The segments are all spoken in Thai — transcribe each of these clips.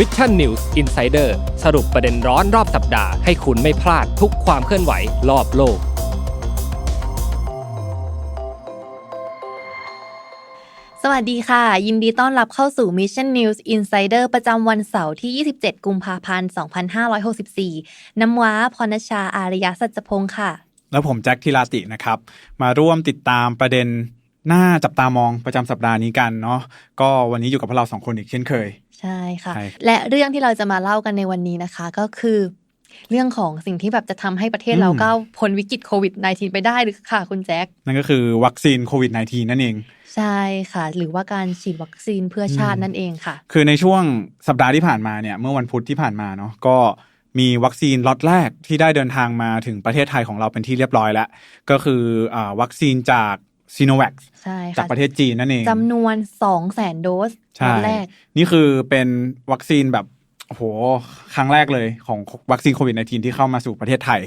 Mission News Insider สรุปประเด็นร้อนรอบสัปดาห์ให้คุณไม่พลาดทุกความเคลื่อนไหวรอบโลก สวัสดีค่ะ ยินดีต้อนรับเข้าสู่ Mission News Insider ประจำวันเสาร์ที่ 27 กุมภาพันธ์ 2564 น้ำว้าพรณชาอารยสัจพงศ์ค่ะ แล้วผมแจ็คทิลาตินะครับ มาร่วมติดตามประเด็นหน้าจับตามองประจำสัปดาห์นี้กันเนาะก็วันนี้อยู่กับพวกเราสองคนอีกเช่นเคย ใช่ค่ะ ใช่และเรื่องที่เราจะมาเล่ากันในวันนี้นะคะ ก็คือ เรื่องของสิ่งที่แบบจะทำให้ประเทศเราก้าวพ้นวิกฤตโควิด -19 ไปได้หรือค่ะคุณแจ็คนั่นก็คือวัคซีนโควิด -19 นั่นเอง ใช่ค่ะ หรือว่าการฉีดวัคซีนเพื่อชาตินั่นเองค่ะ คือในช่วงสัปดาห์ที่ผ่านมาเนี่ยเมื่อวันพุธที่ผ่านมาเนาะก็มีวัคซีนล็อตแรกที่ได้เดินทางมาถึงประเทศไทยของเราเป็นที่เรียบร้อยแล้ว ก็คืออาวัคซีนจาก ซีโนแวคใช่จากค่ะประเทศจีนนั่นเองจำนวน2แสนโดสใช่ตอนแรก นี่คือเป็นวัคซีนแบบโอ้โหครั้งแรกเลยของวัคซีนโควิด -19 ที่เข้ามาสู่ประเทศไทย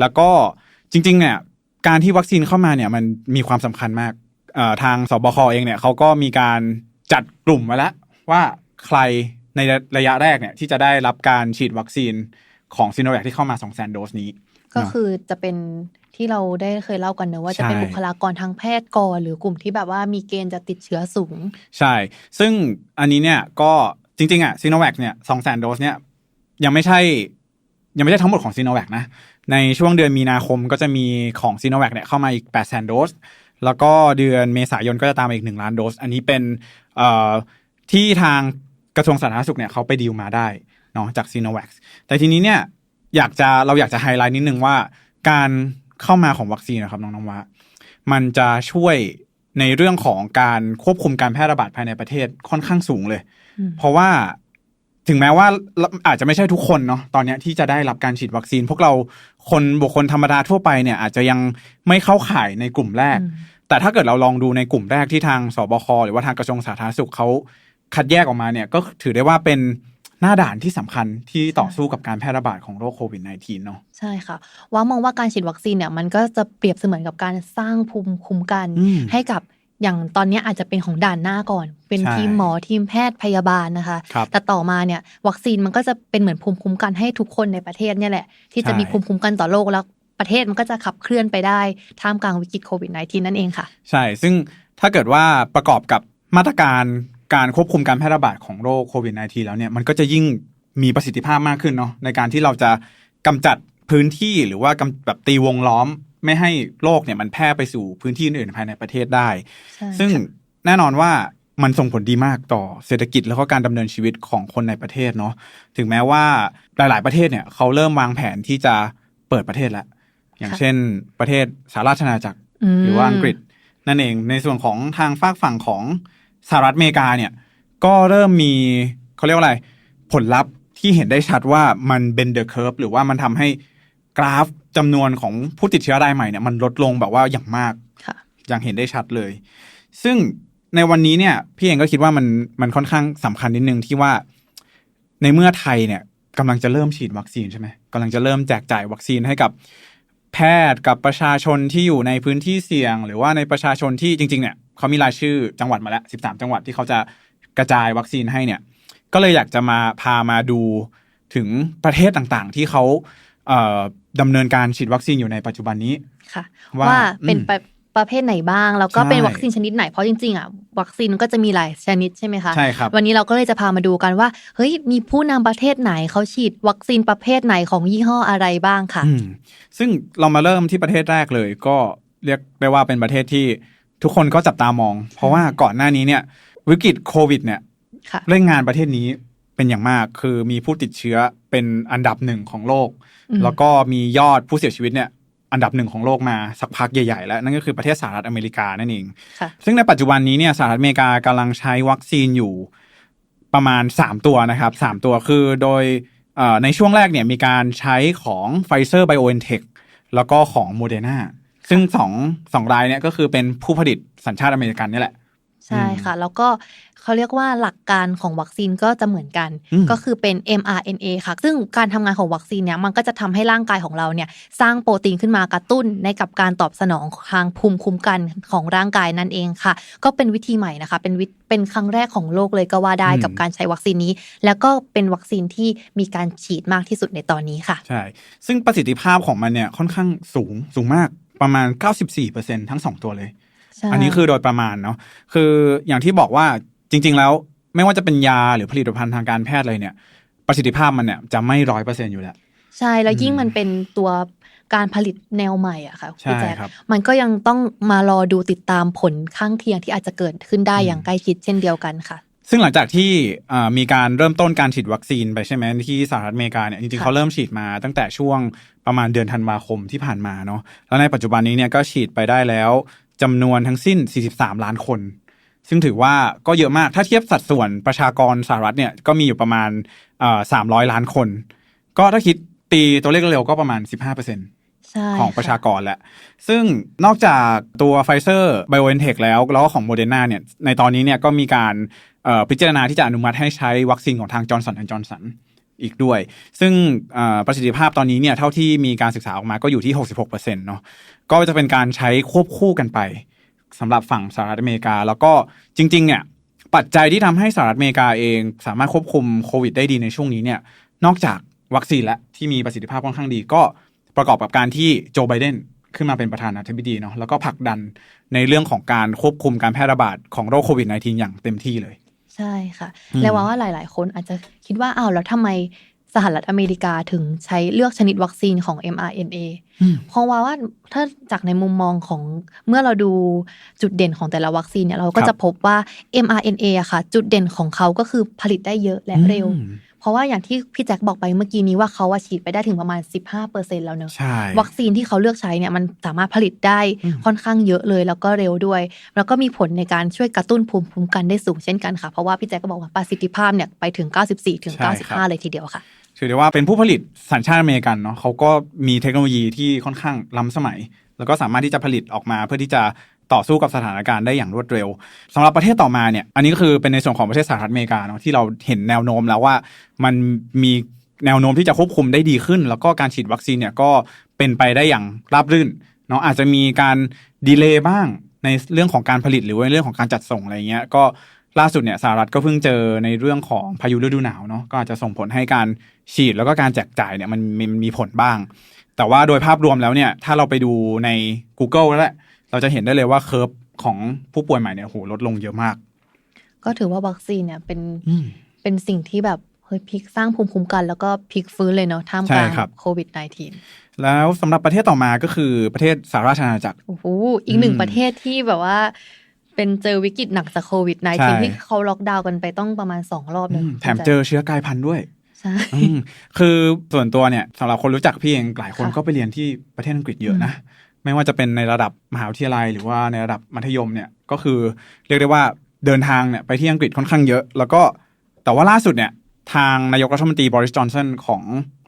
แล้วก็จริงๆเนี่ยการที่วัคซีนเข้ามาเนี่ยมันมีความสำคัญมากเอ่อทางสบคเองเนี่ยเขาก็มีการจัดกลุ่มไว้แล้วว่าใครในระยะแรกเนี่ยที่จะได้รับการฉีดวัคซีนของซีโนแวคที่เข้ามา 2 0 0 0 0 0 โดสนี้ ก็เนาะคือจะเป็นที่เราได้เคยเล่ากันเนอะว่าจะเป็นใช่บุคลากรทางแพทย์ก่อนหรือกลุ่มที่แบบว่ามีเกณฑ์จะติดเชื้อสูง ใช่ ซึ่งอันนี้เนี่ยก็จริง ๆอะซีโนแวคเนี่ยสองแสนโดสเนี่ยยังไม่ใช่ยังไม่ใช่ทั้งหมดของซีโนแวคนะ ในช่วงเดือนมีนาคมก็จะมีของซีโนแวคเนี่ยเข้ามาอีก8 0 0 0 0 0โดส แล้วก็เดือนเมษายนก็จะตามมาอีก 1 ล้านโดส อันนี้เป็นเอ่อที่ทางกระทรวงสาธารณสุขเนี่ยเขาไปดีลมาได้เนาะจากซีโนแวคแต่ทีนี้เนี่ย อยากจะเราอยากจะไฮไลท์นิดนึงว่า การเข้ามาของวัคซีนนะครับน้องน้องว่ามันจะช่วยในเรื่องของการควบคุมการแพร่ระบาดภายในประเทศค่อนข้างสูงเลยอืมเพราะว่าถึงแม้ว่าอาจจะไม่ใช่ทุกคนเนาะตอนเนี้ยที่จะได้รับการฉีดวัคซีน พวกเราคนบุคคลธรรมดาทั่วไปเนี่ยอาจจะยังไม่เข้าข่ายในกลุ่มแรกอืมแต่ถ้าเกิดเราลองดูในกลุ่มแรกที่ทางสบคหรือว่าทางกระทรวงสาธารณสุขเขาคัดแยกออกมาเนี่ยก็ถือได้ว่าเป็น หน้าด่านที่สำคัญที่ต่อสู้กับการแพร่ระบาดของโรคโควิด -19 เนาะใช่ค่ะ ว่ามองว่าการฉีดวัคซีนเนี่ยมันก็จะเปรียบเสมือนกับการสร้างภูมิคุ้มกันอืมให้กับอย่างตอนเนี้ยอาจจะเป็นของด่านหน้าก่อน เป็นใช่ทีมหมอทีมแพทย์พยาบาลนะคะครับแต่ต่อมาเนี่ยวัคซีนมันก็จะเป็นเหมือนภูมิคุ้มกันให้ทุกคนในประเทศเนี่ยแหละ ที่จะใช่มีภูมิคุ้มกันต่อโรคแล้วประเทศมันก็จะขับเคลื่อนไปได้ท่ามกลางวิกฤตโควิด -19 นั่นเองค่ะ ใช่ ซึ่งถ้าเกิดว่าประกอบกับมาตรการ การควบคุมการแพร่ระบาดของโรคโควิด -19 แล้วเนี่ยมันก็จะยิ่งมีประสิทธิภาพมากขึ้นเนาะในการที่เราจะกำจัดพื้นที่หรือว่ากำแบบตีวงล้อม ไม่ให้โรคเนี่ยมันแพร่ไปสู่พื้นที่อื่นๆภายในประเทศได้ใช่ซึ่งค่ะแน่นอนว่ามันส่งผลดีมากต่อเศรษฐกิจแล้วก็การดำเนินชีวิตของคนในประเทศเนาะถึงแม้ว่าหลาย ๆ ประเทศเนี่ยเขาเริ่มวางแผนที่จะเปิดประเทศแล้วอย่างเช่น ประเทศสหราชอาณาจักรมหรือว่าอังกฤษนั่นเองในส่วนของทางฝากฝั่งของ สหรัฐอเมริกาเนี่ย ก็เริ่มมีเขาเรียกว่าอะไร ผลลัพธ์ที่เห็นได้ชัดว่ามันเบนเดอร์เค r ร์หรือว่ามันทำให้กราฟจำนวนของผู้ติดเชื้อรายใหม่เนี่ยมันลดลงแบบว่าอย่างมากค่ะอย่างเห็นได้ชัดเลย ซึ่งในวันนี้เนี่ย พี่เองก็คิดว่ามันมันค่อนข้างสำคัญนิดนึงที่ว่า ในเมื่อไทยเนี่ยกำลังจะเริ่มฉีดวัคซีนใช่ไหมกำลังจะเริ่มแจกจ่ายวัคซีนให้กับแพทย์กับประชาชนที่อยู่ในพื้นที่เสี่ยง หรือว่าในประชาชนที่จริง ๆ เนี่ย เขามีรายชื่อจังหวัดมาแล้ว 13 จังหวัดที่เขาจะกระจายวัคซีนให้เนี่ย ก็เลยอยากจะมาพามาดูถึงประเทศต่างๆ ที่เขาเอ่อดำเนินการฉีดวัคซีนอยู่ในปัจจุบันนี้ค่ะ ว่าว่าเป็นอืมประประเภทไหนบ้างแล้วก็ใช่เป็นวัคซีนชนิดไหนเพราะจริงๆอะวัคซีนมันก็จะมีหลายชนิดใช่ไหมคะใช่ครับวันนี้เราก็เลยจะพามาดูกันว่าเฮ้ยมีผู้นำประเทศไหนเขาฉีดวัคซีนประเภทไหนของยี่ห้ออะไรบ้างค่ะอืมซึ่งเรามาเริ่มที่ประเทศแรกเลย ก็เรียกได้ว่าเป็นประเทศที่ ทุกคนก็จับตามอง เพราะว่าก่อนหน้านี้เนี่ย วิกฤตโควิด เนี่ยค่ะเล่นงานประเทศนี้เป็นอย่างมาก คือมีผู้ติดเชื้อเป็นอันดับหนึ่งของโลกอืมแล้วก็มียอดผู้เสียชีวิตเนี่ยอันดับหนึ่งของโลกมาสักพักใหญ่ๆ แล้วนั่นก็คือประเทศสหรัฐอเมริกานั่นเองค่ะซึ่งในปัจจุบันนี้เนี่ยสหรัฐอเมริกากำลังใช้วัคซีนอยู่ประมาณ 3 ตัวนะครับ 3 ตัวคือโดยเอ่อในช่วงแรกเนี่ยมีการใช้ของ Pfizer BioNTech แล้วก็ของ Moderna ซึ่งสองสองรายเนี่ยก็คือเป็นผู้ผลิตสัญชาติอเมริกันนี่แหละ ใช่ค่ะ แล้วก็เขาเรียกว่าหลักการของวัคซีนก็จะเหมือนกันอืมก็คือเป็น mRNA ค่ะ ซึ่งการทำงานของวัคซีนเนี่ยมันก็จะทำให้ร่างกายของเราเนี่ยสร้างโปรตีนขึ้นมากระตุ้นในกับการตอบสนองทางภูมิคุ้มกันของร่างกายนั่นเองค่ะ ก็เป็นวิธีใหม่นะคะ เป็นวิเป็นครั้งแรกของโลกเลยก็ว่าได้อืมกับการใช้วัคซีนนี้ แล้วก็เป็นวัคซีนที่มีการฉีดมากที่สุดในตอนนี้ค่ะ ใช่ ซึ่งประสิทธิภาพของมันเนี่ยค่อนข้างสูงสูงมาก ประมาณ 94%ทั้งสองตัวเลยใช่อันนี้คือโดยประมาณเนาะคืออย่างที่บอกว่าจริง ๆ แล้วไม่ว่าจะเป็นยาหรือผลิตภัณฑ์ทางการแพทย์เลยเนี่ย ประสิทธิภาพมันเนี่ยจะไม่ร้อยเปอร์เซ็นอยู่แล้ว ใช่แล้วยิ่งอืมมันเป็นตัวการผลิตแนวใหม่อะค่ะใช่พี่แจ๊คครับมันก็ยังต้องมารอดูติดตามผลข้างเคียงที่อาจจะเกิดขึ้นได้อืมอย่างใกล้ชิดเช่นเดียวกันค่ะ ซึ่งหลังจากที่อ่ามีการเริ่มต้นการฉีดวัคซีนไปใช่ไหมที่สหรัฐอเมริกาเนี่ยจริงๆค่ะเขาเริ่มฉีดมาตั้งแต่ช่วงประมาณเดือนธันวาคมที่ผ่านมาเนาะแล้วในปัจจุบันนี้เนี่ยก็ฉีดไปได้แล้วจำนวนทั้งสิ้น 43 ล้านคน ซึ่งถือว่าก็เยอะมากถ้าเทียบสัดส่วนประชากรสหรัฐเนี่ยก็มีอยู่ประมาณสามร้อยล้านคน ก็ถ้าคิดตีตัวเลขเร็วๆก็ประมาณ 15%ใช่ของประชาค่กรแหละ ซึ่งนอกจากตัวไฟเซอร์ไบโอเอนเทคแล้ว แล้วก็ของโมเดอร์นาเนี่ย ในตอนนี้เนี่ยก็มีการเอ่อ พิจารณาที่จะอนุมัติให้ใช้วัคซีนของทางจอร์นสันแอนจอร์นสันอีกด้วย ซึ่งประสิทธิภาพตอนนี้เนี่ยเท่าที่มีการศึกษาออกมาก็อยู่ที่ 66%เนาะก็จะเป็นการใช้ควบคู่กันไปสำหรับฝั่งสหรัฐอเมริกา แล้วก็จริงๆเนี่ยปัจจัยที่ทำให้สหรัฐอเมริกาเองสามารถควบคุมโควิดได้ดีในช่วงนี้เนี่ยนอกจากวัคซีนและที่มีประสิทธิภาพค่อนข้างดี ก็ประกอบกับการที่โจไบเดนขึ้นมาเป็นประธานาธิบดีเนาะแล้วก็ผลักดันในเรื่องของการควบคุมการแพร่ระบาดของโรคโควิด -19 อย่างเต็มที่เลย ใช่ค่ะ อืม แล้วว่าหลาย ๆ คนอาจจะคิดว่าอ้าวแล้วทำไมสหรัฐอเมริกาถึงใช้เลือกชนิดวัคซีนของ mRNA เพราะว่าว่าถ้าจากในมุมมองของเมื่อเราดูจุดเด่นของแต่ละวัคซีนเนี่ยเราก็ครับ จะพบว่า mRNA อะค่ะ จุดเด่นของเขาก็คือผลิตได้เยอะและเร็ว อืมเพราะว่าอย่างที่พี่แจ็คบอกไปเมื่อกี้นี้ว่าเขาอะฉีดไปได้ถึงประมาณ 15%แล้วเนอะใช่วัคซีนที่เขาเลือกใช้เนี่ยมันสามารถผลิตได้อืมค่อนข้างเยอะเลยแล้วก็เร็วด้วย แล้วก็มีผลในการช่วยกระตุ้นภูมิคุ้มกันได้สูงเช่นกันค่ะ เพราะว่าพี่แจ็คก็บอกว่าประสิทธิภาพเนี่ยไปถึง 94ถึง95 เลยทีเดียวค่ะถือได้ว่าเป็นผู้ผลิตสัญชาติอเมริกันเนาะเขาก็มีเทคโนโลยีที่ค่อนข้างล้ำสมัย แล้วก็สามารถที่จะผลิตออกมาเพื่อที่จะ ต่อสู้กับสถานการณ์ได้อย่างรวดเร็วสำหรับประเทศต่อมาเนี่ยอันนี้ก็คือเป็นในส่วนของประเทศสหรัฐอเมริกาเนาะที่เราเห็นแนวโน้มแล้วว่ามันมีแนวโน้มที่จะควบคุมได้ดีขึ้น แล้วก็การฉีดวัคซีนเนี่ยก็เป็นไปได้อย่างราบรื่นเนาะอาจจะมีการดีเลย์บ้างในเรื่องของการผลิตหรือว่าเรื่องของการจัดส่งอะไรเงี้ยก็ล่าสุดเนี่ยสหรัฐก็เพิ่งเจอในเรื่องของพายุฤดูหนาวเนาะก็อาจจะส่งผลให้การฉีดแล้วก็การแจกจ่ายเนี่ยมันมันมีผลบ้าง แต่ว่าโดยภาพรวมแล้วเนี่ยถ้าเราไปดูใน Google แล้วแหละ เราจะเห็นได้เลยว่าเคอร์ฟของผู้ป่วยใหม่เนี่ยโหลดลงเยอะมาก ก็ถือว่าวัคซีนเนี่ยเป็นอืมเป็นสิ่งที่แบบเฮ้ยพลิกสร้างภูมิคุ้มกันแล้วก็พลิกฟื้นเลยเนาะท่ามกลางใช่ครับโควิด -19 แล้วสำหรับประเทศต่อมาก็คือประเทศสหราชอาณาจักรโอ้โหอีกหนึ่งอืมประเทศที่แบบว่า เป็นเจอวิกฤตหนักจากโควิดใช่ -19 ที่เขาล็อกดาวน์กันไปต้องประมาณสองรอบเลยอืมแถมเจอเชื้อกลายพันธุ์ด้วยใช่อืมคือส่วนตัวเนี่ยสำหรับคนรู้จักพี่เองหลายคนค่ะก็ไปเรียนที่ประเทศอังกฤษเยอะนะ ไม่ว่าจะเป็นในระดับมหาวิทยาลัย หรือว่าในระดับมัธยมเนี่ยก็คือเรียกได้ว่าเดินทางเนี่ยไปที่อังกฤษค่อนข้างเยอะ แล้วก็แต่ว่าล่าสุดเนี่ยทางนายกรัฐมนตรีบริสจอนสันของ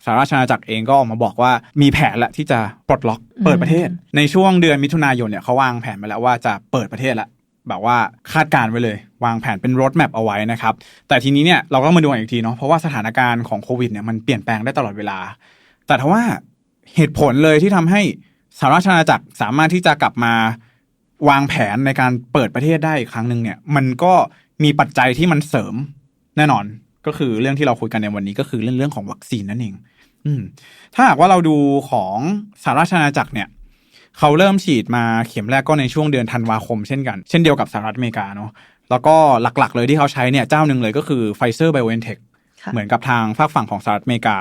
สหราชอาณาจักรเองก็ออกมาบอกว่ามีแผนแหละที่จะปลดล็อกเปิดประเทศ ในช่วงเดือนมิถุนายนเนี่ยเขาวางแผนมาแล้วว่าจะเปิดประเทศละแบบว่าคาดการณ์ไว้เลย วางแผนเป็นรถแมพเอาไว้นะครับ แต่ทีนี้เนี่ยเราก็มาดูกันอีกทีเนาะเพราะว่าสถานการณ์ของโควิดเนี่ยมันเปลี่ยนแปลงได้ตลอดเวลา แต่ถ้าว่าเหตุผลเลยที่ทำให้ สหราชอาณาจักรสามารถที่จะกลับมาวางแผนในการเปิดประเทศได้อีกครั้งหนึ่งเนี่ย มันก็มีปัจจัยที่มันเสริมแน่นอน ก็คือเรื่องที่เราคุยกันในวันนี้ก็คือเรื่องเรื่องของวัคซีนนั่นเอง อืม ถ้าหากว่าเราดูของสหราชอาณาจักรเนี่ยเขาเริ่มฉีดมาเข็มแรกก็ในช่วงเดือนธันวาคมเช่นกัน เช่นเดียวกับสหรัฐอเมริกาเนาะแล้วก็หลักๆ เลยที่เขาใช้เนี่ยเจ้าหนึ่งเลยก็คือไฟเซอร์ไบโอเอนเทคค่ะเหมือนกับทางฝากฝั่งของสหรัฐอเมริกา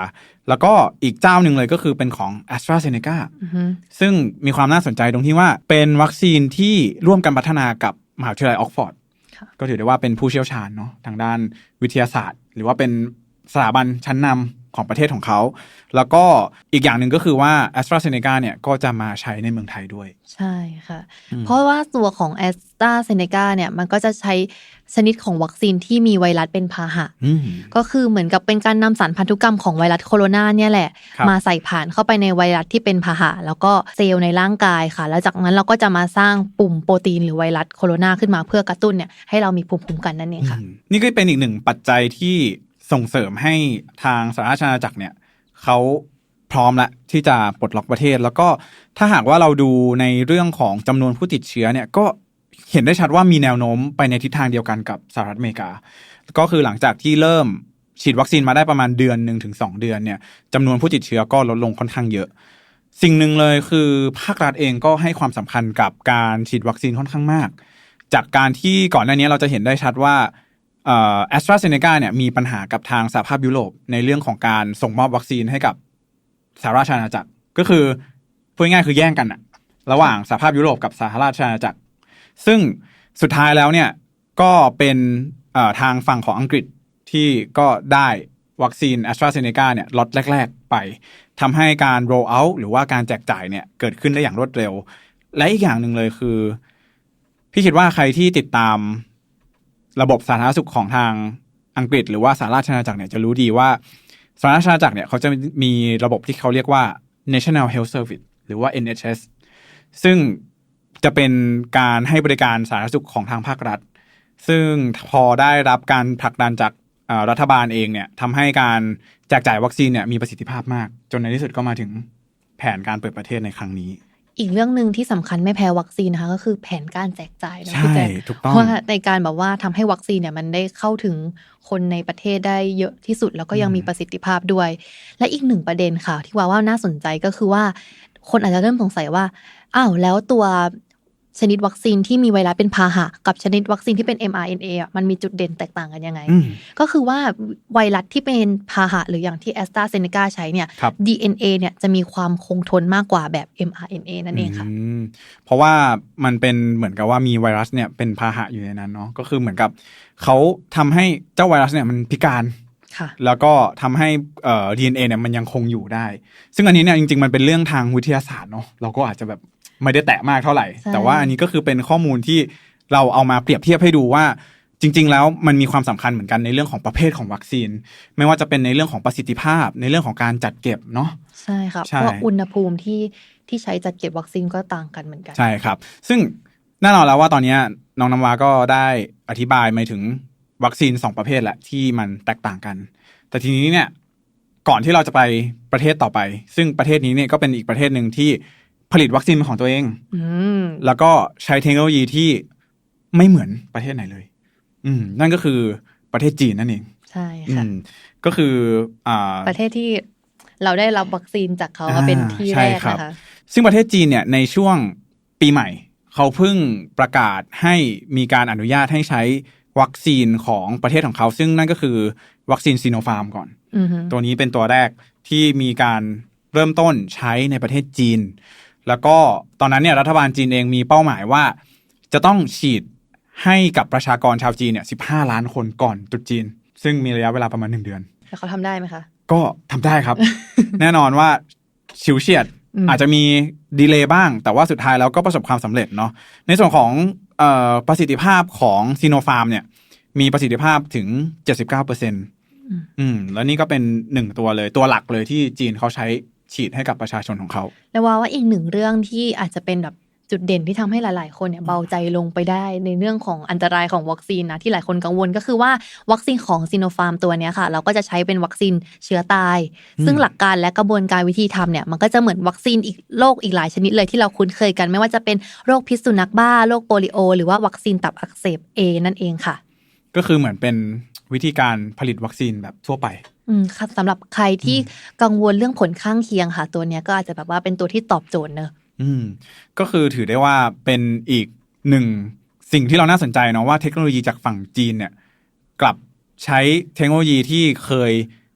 แล้วก็อีกเจ้าหนึ่งเลยก็คือเป็นของ a s t r a z เซ e c a อือฮึซึ่งมีความน่าสนใจตรงที่ว่าเป็นวัคซีนที่ร่วมกันพัฒนากับมหาวิทยาลัยออกฟอร์ดค่ะก็ถือได้ว่าเป็นผู้เชี่ยวชาญเนาะทางด้านวิทยาศาสตร์ หรือว่าเป็นสถาบันชั้นนำ ของประเทศของเขา แล้วก็อีกอย่างหนึ่งก็คือว่า a s t r a z เซ e c a เนี่ยก็จะมาใช้ในเมืองไทยด้วย ใช่ค่ะอืมเพราะว่าตัวของแอสตราเซเนกาเนี่ยมันก็จะใช้ชนิดของวัคซีนที่มีไวรัสเป็นพาหะอืมก็คือเหมือนกับเป็นการนำสารพันธุกรรมของไวรัสโคโรนาเนี่ยแหละครับมาใส่ผ่านเข้าไปในไวรัสที่เป็นพาหะ แล้วก็เซลล์ในร่างกายค่ะ แล้วจากนั้นเราก็จะมาสร้างปุ่มโปรตีนหรือไวรัสโคโรนาขึ้นมาเพื่อกระตุ้นเนี่ยให้เรามีภูมิคุ้มกันนั่นเองค่ะอืมนี่ก็เป็นอีกหนึ่งปัจจัยที่ ส่งเสริมให้ทางสหราชอาณาจักรเนี่ยเขาพร้อมละที่จะปลดล็อกประเทศ แล้วก็ถ้าหากว่าเราดูในเรื่องของจำนวนผู้ติดเชื้อเนี่ยก็เห็นได้ชัดว่ามีแนวโน้มไปในทิศทางเดียวกันกับสหรัฐอเมริกา ก็คือหลังจากที่เริ่มฉีดวัคซีนมาได้ประมาณเดือนหนึ่งถึงสองเดือนเนี่ยจำนวนผู้ติดเชื้อก็ลดลงค่อนข้างเยอะ สิ่งหนึ่งเลยคือภาครัฐเองก็ให้ความสำคัญกับการฉีดวัคซีนค่อนข้างมาก จากการที่ก่อนหน้านี้เราจะเห็นได้ชัดว่า แอสตราเซเนกาเนี่ยมีปัญหากับทางสหภาพยุโรปในเรื่องของการส่งมอบวัคซีนให้กับสหราชอาณาจักร ก็คือพูดง่ายๆคือแย่งกันอะระหว่างสหภาพยุโรปกับสหราชอาณาจักร ซึ่งสุดท้ายแล้วเนี่ยก็เป็นทางฝั่งของอังกฤษที่ก็ได้วัคซีน a s t r a z เซ e c a เนี่ยล็อตแรก ๆ ไปทำให้การ roll out หรือว่าการแจกจ่ายเนี่ยเกิดขึ้นได้อย่างรวดเร็ว และอีกอย่างหนึ่งเลยคือ พี่คิดว่าใครที่ติดตาม ระบบสาธารณสุขของทางอังกฤษ หรือว่าสหราชอาณาจักรเนี่ยจะรู้ดีว่าสหราชอาณาจักรเนี่ยเขาจะมีระบบที่เขาเรียกว่า National Health Service หรือว่า NHS ซึ่งจะเป็นการให้บริการสาธารณสุขของทางภาครัฐ ซึ่งพอได้รับการผลักดันจากรัฐบาลเองเนี่ยทำให้การแจกจ่ายวัคซีนเนี่ยมีประสิทธิภาพมาก จนในที่สุดก็มาถึงแผนการเปิดประเทศในครั้งนี้ อีกเรื่องหนึ่งที่สำคัญไม่แพ้วัคซีนนะคะก็คือแผนการแจกจ่ายนะใช่พี่แจ๊คถูกต้องว่าในการแบบว่าทำให้วัคซีนเนี่ยมันได้เข้าถึงคนในประเทศได้เยอะที่สุดแล้วก็ยังอืมมีประสิทธิภาพด้วย และอีกหนึ่งประเด็นค่ะที่ว่าว่าน่าสนใจก็คือว่า คนอาจจะเริ่มสงสัยว่าอ้าวแล้วตัว ชนิดวัคซีนที่มีไวรัสเป็นพาหะกับชนิดวัคซีนที่เป็น mRNA อะมันมีจุดเด่นแตกต่างกันยังไงอืมก็คือว่าไวรัสที่เป็นพาหะหรืออย่างที่แอสตราเซเนกาใช้เนี่ยครับ DNA เนี่ยจะมีความคงทนมากกว่าแบบ mRNA นั่นเองค่ะมเพราะว่ามันเป็นเหมือนกับว่ามีไวรัสเนี่ยเป็นพาหะอยู่ในนั้นเนาะก็คือเหมือนกับเขาทำให้เจ้าไวรัสเนี่ยมันพิการค่ะแล้วก็ทำให้เอ่อ DNA เนี่ยมันยังคงอยู่ได้ ซึ่งอันนี้เนี่ยจริงๆ มันเป็นเรื่องทางวิทยาศาสตร์เนาะเราก็อาจจะแบบ ไม่ได้แตะมากเท่าไหร่ใช่แต่ว่าอันนี้ก็คือเป็นข้อมูลที่เราเอามาเปรียบเทียบให้ดูว่าจริง ๆ แล้วมันมีความสำคัญเหมือนกันในเรื่องของประเภทของวัคซีน ไม่ว่าจะเป็นในเรื่องของประสิทธิภาพ ในเรื่องของการจัดเก็บเนาะใช่ค่ะใช่เพราะอุณหภูมิที่ที่ใช้จัดเก็บวัคซีนก็ต่างกันเหมือนกัน ใช่ครับ ซึ่งแน่นอนแล้วว่าตอนเนี้ยน้องน้ำวาก็ได้อธิบายมาถึงวัคซีนสองประเภทแหละที่มันแตกต่างกัน แต่ทีนี้เนี่ยก่อนที่เราจะไปประเทศต่อไป ซึ่งประเทศนี้เนี่ยก็เป็นอีกประเทศหนึ่งที่ ผลิตวัคซีนเป็นของตัวเองอืมแล้วก็ใช้เทคโนโลยีที่ไม่เหมือนประเทศไหนเลย อืม นั่นก็คือประเทศจีนนั่นเอง ใช่อืค่ะมก็คืออ่าประเทศที่เราได้รับวัคซีนจากเขามาอ่าเป็นที่ใช่แรกครับนะคะซึ่งประเทศจีนเนี่ยในช่วงปีใหม่ เขาเพิ่งประกาศให้มีการอนุญาตให้ใช้วัคซีนของประเทศของเขา ซึ่งนั่นก็คือวัคซีนซีโนฟาร์มก่อนอือฮึตัวนี้เป็นตัวแรกที่มีการเริ่มต้นใช้ในประเทศจีน แล้วก็ตอนนั้นเนี่ยรัฐบาลจีนเองมีเป้าหมายว่า จะต้องฉีดให้กับประชากรชาวจีนเนี่ย15ล้านคนก่อนตรุษจีน ซึ่งมีระยะเวลาประมาณหนึ่งเดือน แล้วเขาทำได้ไหมคะ ก็ทำได้ครับ แน่นอนว่าชิวเฉียดอืมอาจจะมีดีเลย์บ้าง แต่ว่าสุดท้ายแล้วก็ประสบความสำเร็จเนาะในส่วนของเอ่อประสิทธิภาพของซีโนฟาร์มเนี่ยมีประสิทธิภาพถึง 79เปอร์เซ็นต์อืมแล้วนี่ก็เป็นหนึ่งตัวเลยตัวหลักเลยที่จีนเขาใช้ ฉีดให้กับประชาชนของเขา แล้วว่าว่าอีกหนึ่งเรื่องที่อาจจะเป็นแบบจุดเด่นที่ทำให้หลาย ๆ คนเนี่ยเบาใจลงไปได้ในเรื่องของอันตรายของวัคซีนนะที่หลายคนกังวลก็คือว่าวัคซีนของซีโนฟาร์มตัวนี้ค่ะ เราก็จะใช้เป็นวัคซีนเชื้อตาย ซึ่งหลักการและกระบวนการวิธีทำเนี่ยมันก็จะเหมือนวัคซีนอีกโรคอีกหลายชนิดเลยที่เราคุ้นเคยกัน ไม่ว่าจะเป็นโรคพิษสุนัขบ้าโรคโปลิโอ หรือว่าวัคซีนตับอักเสบเอนั่นเองค่ะ ก็คือเหมือนเป็นวิธีการผลิตวัคซีนแบบทั่วไป อืมค่ะสำหรับใครที่กังวลเรื่องผลข้างเคียงค่ะ ตัวเนี้ยก็อาจจะแบบว่าเป็นตัวที่ตอบโจทย์เนอะอืม ก็คือถือได้ว่าเป็นอีกหนึ่งสิ่งที่เราน่าสนใจเนาะว่าเทคโนโลยีจากฝั่งจีนเนี่ย กลับใช้เทคโนโลยีที่เคย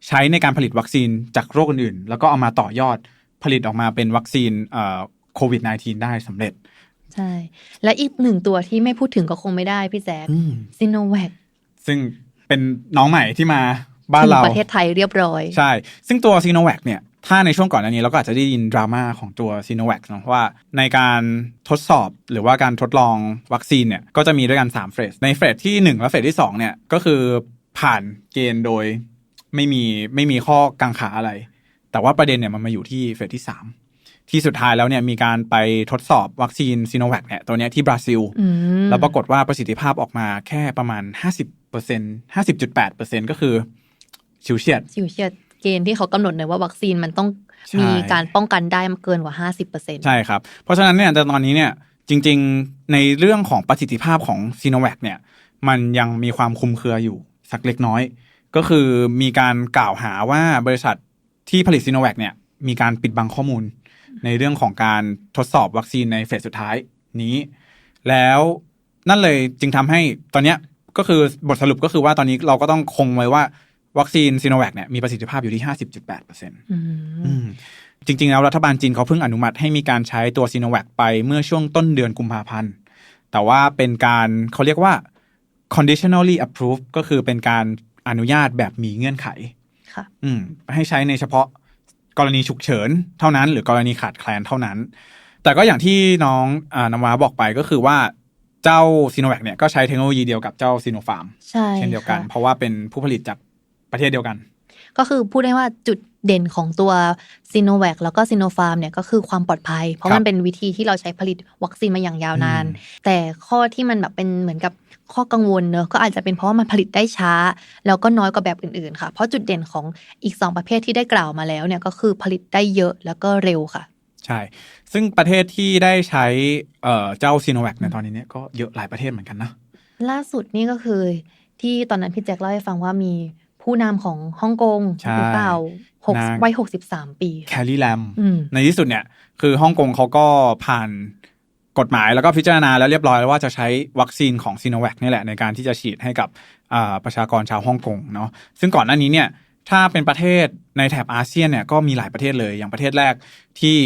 ใช้ในการผลิตวัคซีนจากโรคอื่นๆ แล้วก็เอามาต่อยอดผลิตออกมาเป็นวัคซีนเอ่อโควิด -19 ได้สำเร็จ ใช่ และอีกหนึ่งตัวที่ไม่พูดถึงก็คงไม่ได้พี่แจ๊คอืมซิโนแวคซึ่งเป็นน้องใหม่ที่มา บ้านถึงเราประเทศไทยเรียบร้อย ใช่ ซึ่งตัวซีโนแวคเนี่ย ถ้าในช่วงก่อนอันนี้เราก็อาจจะได้ยินดราม่าของตัวซีโนแวคเนาะว่าในการทดสอบหรือว่าการทดลองวัคซีนเนี่ยก็จะมีด้วยกัน3เฟสในเฟสที่ 1 และเฟสที่2เนี่ยก็คือผ่านเกณฑ์โดยไม่มีไม่มีข้อกังขาอะไร แต่ว่าประเด็นเนี่ยมันมาอยู่ที่เฟสที่ 3ที่สุดท้ายแล้วเนี่ยมีการไปทดสอบวัคซีนซีโนแวคเนี่ยตัวเนี้ยที่บราซิลอืมแล้วปรากฏว่าประสิทธิภาพออกมาแค่ประมาณ 50% 50.8%ก็คือ ชิวเฉียดสิวเฉียดเกณฑ์ที่เขากำหนดเลยว่าวัคซีนมันต้องใช่มีการป้องกันได้เกินกว่า 50%ใช่ครับ เพราะฉะนั้นเนี่ยแต่ตอนนี้เนี่ยจริง ๆในเรื่องของประสิทธิภาพของซีโนแวคเนี่ยมันยังมีความคลุมเครืออยู่สักเล็กน้อย ก็คือมีการกล่าวหาว่าบริษัทที่ผลิตซีโนแวคเนี่ยมีการปิดบังข้อมูล ในเรื่องของการทดสอบวัคซีนในเฟสสุดท้ายนี้ แล้วนั่นเลยจึงทำให้ตอนเนี้ยก็คือบทสรุปก็คือว่าตอนนี้เราก็ต้องคงไว้ว่า วัคซีนซีโนแวคเนี่ยมีประสิทธิภาพอยู่ที่ 50.8%อืมอืมจริง ๆ แล้วรัฐบาลจีนเขาเพิ่งอนุมัติให้มีการใช้ตัวซีโนแวคไปเมื่อช่วงต้นเดือนกุมภาพันธ์ แต่ว่าเป็นการเขาเรียกว่า conditionally approved ก็คือเป็นการอนุญาตแบบมีเงื่อนไขค่ะอืมให้ใช้ในเฉพาะกรณีฉุกเฉินเท่านั้น หรือกรณีขาดแคลนเท่านั้น แต่ก็อย่างที่น้องอานำวาบอกไปก็คือว่าเจ้าซีโนแวคเนี่ยก็ใช้เทคโนโลยีเดียวกับเจ้าซีโนฟาร์มใช่เช่นเดียวกันค่ะเพราะว่าเป็นผู้ผลิตจาก ประเทศเดียวกัน ก็คือพูดได้ว่าจุดเด่นของตัวซีโนแวคแล้วก็ซีโนฟาร์มเนี่ยก็คือความปลอดภัย เพราะครับมันเป็นวิธีที่เราใช้ผลิตวัคซีนมาอย่างยาวนานอืมแต่ข้อที่มันแบบเป็นเหมือนกับข้อกังวลเนอะก็อาจจะเป็นเพราะว่ามันผลิตได้ช้า แล้วก็น้อยกว่าแบบอื่นๆค่ะ เพราะจุดเด่นของอีกสองประเภทที่ได้กล่าวมาแล้วเนี่ยก็คือผลิตได้เยอะแล้วก็เร็วค่ะ ใช่ ซึ่งประเทศที่ได้ใช้เอ่อเจ้าซีโนแวคในตอนนี้เนี่ยก็เยอะหลายประเทศเหมือนกันนะล่าสุดนี่ก็คือที่ตอนนั้นพี่แจ็คเล่าให้ฟังว่ามี ผู้นำของฮ่องกงใช่หรือเปล่าหกนางวัยหกสิบสามปี แคลรี่แลมอืมในที่สุดเนี่ย คือฮ่องกงเขาก็ผ่านกฎหมายแล้วก็พิจารณาแล้วเรียบร้อยแล้วว่าจะใช้วัคซีนของซีโนแวคนี่แหละ ในการที่จะฉีดให้กับอ่าประชากรชาวฮ่องกงเนาะซึ่งก่อนหน้านี้เนี่ย ถ้าเป็นประเทศในแถบอาเซียนเนี่ยก็มีหลายประเทศเลยอย่างประเทศแรกที่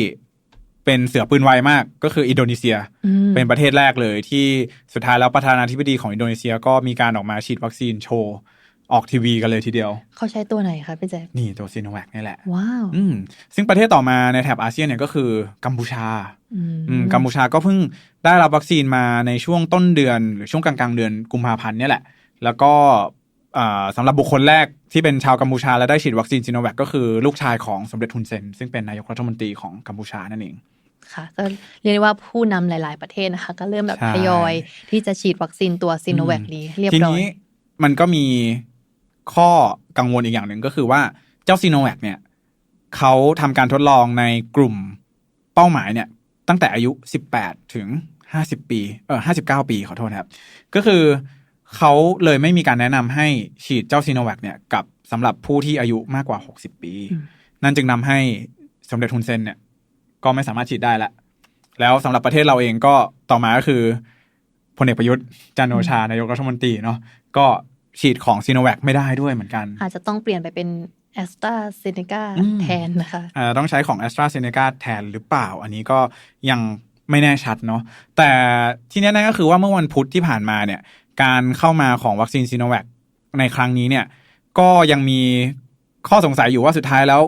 เป็นเสือปืนไวมากก็คืออินโดนีเซียอืมเป็นประเทศแรกเลยที่สุดท้ายแล้วประธานาธิบดีของอินโดนีเซียก็มีการออกมาฉีดวัคซีนโชว์ ออกทีวีกันเลยทีเดียว เขาใช้ตัวไหนคะพี่แจ็คนี่ตัวซีโนแวคนี่แหละ ว้าวอืมซึ่งประเทศต่อมาในแถบอาเซียนเนี่ยก็คือกัมพูชาอืมอืมกัมพูชาก็เพิ่งได้รับวัคซีนมาในช่วงต้นเดือน หรือช่วงกลางๆเดือนกุมภาพันธ์เนี่ยแหละ แล้วก็อ่าสำหรับบุคคลแรกที่เป็นชาวกัมพูชา และได้ฉีดวัคซีนซีโนแวคก็คือลูกชายของสมเด็จฮุนเซน ซึ่งเป็นนายกรัฐมนตรีของกัมพูชานั่นเองค่ะก็เรียกได้ว่าผู้นำหลาย ๆ ประเทศนะคะ ก็เริ่มแบบใช่ทยอยที่จะฉีดวัคซีนตัวซีโนแวคนี้เรียบทีร้อยนี้มันก็มี ข้อกังวลอีกอย่างหนึ่งก็คือว่าเจ้าซีโนแวคเนี่ยเขาทำการทดลองในกลุ่มเป้าหมายเนี่ยตั้งแต่อายุ 18 ถึง 50 ปีเออ59 ปีขอโทษครับ ก็คือเขาเลยไม่มีการแนะนำให้ฉีดเจ้าซีโนแวคเนี่ยกับสำหรับผู้ที่อายุมากกว่า 60 ปี นั่นจึงนำให้สมเด็จฮุนเซนเนี่ยก็ไม่สามารถฉีดได้ละ แล้วสำหรับประเทศเราเองก็ต่อมาก็คือพลเอกประยุทธ์จันโอชานายกรัฐมนตรีเนาะก็ ฉีดของซีโนแวคไม่ได้ด้วยเหมือนกัน อาจจะต้องเปลี่ยนไปเป็นแอสตราเซเนกาอืมแทนนะคะอ่าต้องใช้ของ a s t r a z เซ e c a แทนหรือเปล่า อันนี้ก็ยังไม่แน่ชัดเนาะแต่ที่แน่ๆก็คือว่าเมื่อวันพุธที่ผ่านมาเนี่ย การเข้ามาของวัคซีนซีโนแวคในครั้งนี้เนี่ย ก็ยังมีข้อสงสัยอยู่ว่าสุดท้ายแล้ว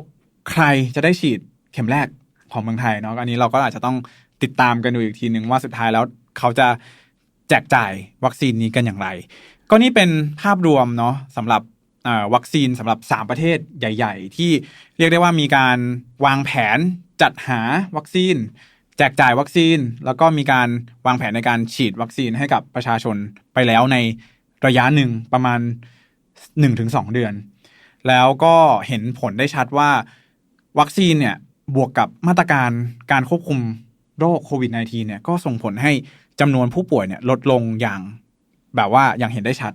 ใครจะได้ฉีดเข็มแรกของเมืองไทยเนาะอันนี้เราก็อาจจะต้องติดตามกันดูอีกทีหนึ่งว่าสุดท้ายแล้วเขาจะแจกจ่ายวัคซีนนี้กันอย่างไร ก็นี่เป็นภาพรวมเนาะสำหรับวัคซีนสำหรับ 3 ประเทศใหญ่ ๆ ที่เรียกได้ว่ามีการวางแผนจัดหาวัคซีน แจกจ่ายวัคซีน แล้วก็มีการวางแผนในการฉีดวัคซีนให้กับประชาชนไปแล้วในระยะหนึ่งประมาณ 1-2 เดือน แล้วก็เห็นผลได้ชัดว่าวัคซีนเนี่ยบวกกับมาตรการการควบคุมโรคโควิด -19 เนี่ยก็ส่งผลให้จำนวนผู้ป่วยเนี่ยลดลงอย่าง แบบว่าอย่างเห็นได้ชัด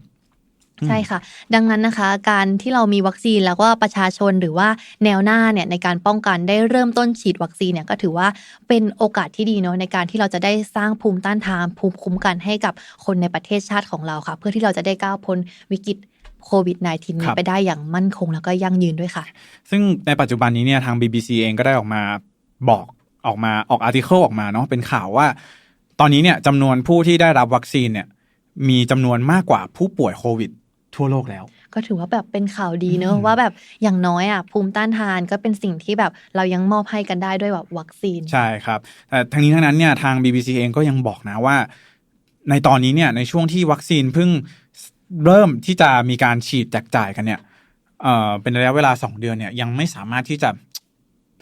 อืมใช่ค่ะ ดังนั้นนะคะ การที่เรามีวัคซีนแล้วก็ประชาชนหรือว่าแนวหน้าเนี่ยในการป้องกันได้เริ่มต้นฉีดวัคซีนเนี่ยก็ถือว่าเป็นโอกาสที่ดีเนาะในการที่เราจะได้สร้างภูมิต้านทานภูมิคุ้มกันให้กับคนในประเทศชาติของเราค่ะ เพื่อที่เราจะได้ก้าวพ้นวิกฤตโควิด -19 คนี้รับไปได้อย่างมั่นคงแล้วก็ยั่งยืนด้วยค่ะ ซึ่งในปัจจุบันนี้เนี่ยทาง BBC เองก็ได้ออกมาบอกออกมาออกอาร์ติเคิลออกมาเนาะเป็นข่าวว่า ตอนนี้เนี่ยจำนวนผู้ที่ได้รับวัคซีนเนี่ย มีจำนวนมากกว่าผู้ป่วยโควิดทั่วโลกแล้ว ก็ถือว่าแบบเป็นข่าวดีเนอะอืมว่าแบบอย่างน้อยอะภูมิต้านทานก็เป็นสิ่งที่แบบเรายังมอบให้กันได้ด้วยแบบวัคซีน ใช่ครับแต่ทั้งนี้ทั้งนั้นเนี่ยทาง BBC เองก็ยังบอกนะว่า ในตอนนี้เนี่ยในช่วงที่วัคซีนเพิ่งเริ่มที่จะมีการฉีดแจกจ่ายกันเนี่ยเอ่อเป็นระยะเวลา 2 เดือนเนี่ยยังไม่สามารถที่จะ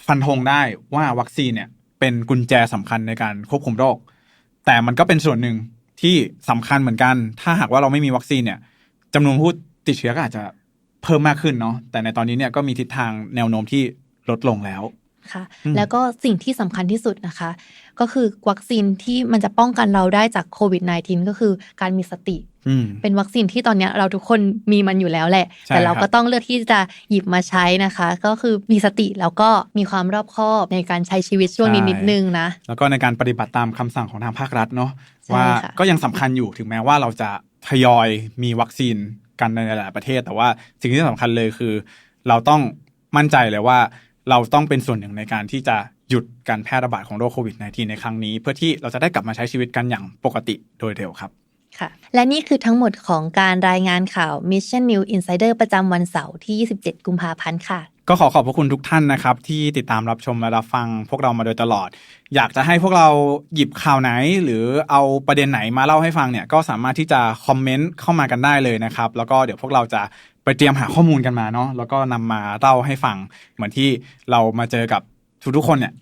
ฟันธงได้ว่าวัคซีนเนี่ยเป็นกุญแจสำคัญในการควบคุมโรค แต่มันก็เป็นส่วนหนึ่ง ที่สำคัญเหมือนกัน ถ้าหากว่าเราไม่มีวัคซีนเนี่ยจำนวนผู้ติดเชื้อก็อาจจะเพิ่มมากขึ้นเนาะแต่ในตอนนี้เนี่ยก็มีทิศทางแนวโน้มที่ลดลงแล้วค่ะ แล้วก็สิ่งที่สำคัญที่สุดนะคะ ก็คือวัคซีนที่มันจะป้องกันเราได้จากโควิด -19 ก็คือการมีสติอืมเป็นวัคซีนที่ตอนเนี้ยเราทุกคนมีมันอยู่แล้วแหละใช่แต่เราครับก็ต้องเลือกที่จะหยิบมาใช้นะคะ ก็คือมีสติแล้วก็มีความรอบคอบในการใช้ชีวิตช่วงนี้นิดนึงนะ แล้วก็ในการปฏิบัติตามคำสั่งของทางภาครัฐเนาะใช่ว่าค่ะก็ยังสำคัญอยู่ถึงแม้ว่าเราจะทยอยมีวัคซีนกันในหลายๆประเทศ แต่ว่าสิ่งที่สำคัญเลยคือ เราต้องมั่นใจเลยว่าเราต้องเป็นส่วนหนึ่งในการที่จะ หยุดการแพร่ระบาดของโรคโควิด -19 ในครั้งนี้ เพื่อที่เราจะได้กลับมาใช้ชีวิตกันอย่างปกติโดยเร็วครับค่ะและนี่คือทั้งหมดของการรายงานข่าว Mission New Insider ประจำวันเสาร์ที่ 27 กุมภาพันธ์ค่ะ ก็ขอขอบพระคุณทุกท่านนะครับ ที่ติดตามรับชมและรับฟังพวกเรามาโดยตลอด อยากจะให้พวกเราหยิบข่าวไหน หรือเอาประเด็นไหนมาเล่าให้ฟังเนี่ยก็สามารถที่จะคอมเมนต์เข้ามากันได้เลยนะครับ แล้วก็เดี๋ยวพวกเราจะไปเตรียมหาข้อมูลกันมาเนาะแล้วก็นำมาเล่าให้ฟังเหมือนที่เรามาเจอกับ ทุกๆคนเนี่ย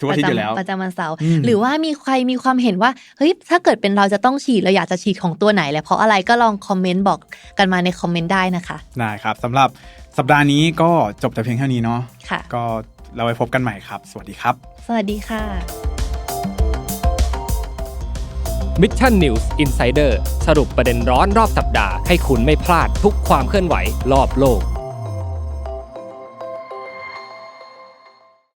ทุกอาทิตย์อยู่แล้วประจำวันเสาร์อืมหรือว่ามีใครมีความเห็นว่าเฮ้ยถ้าเกิดเป็นเราจะต้องฉีดเราอยากจะฉีดของตัวไหน และเพราะอะไรก็ลองคอมเมนต์บอกกันมาในคอมเมนต์ได้นะคะได้ครับสำหรับสัปดาห์นี้ก็จบแต่เพียงเท่านี้เนาะค่ะ ก็เราไปพบกันใหม่ครับ สวัสดีครับ สวัสดีค่ะ Mission News Insider สรุปประเด็นร้อนรอบสัปดาห์ให้คุณไม่พลาดทุกความเคลื่อนไหวรอบโลก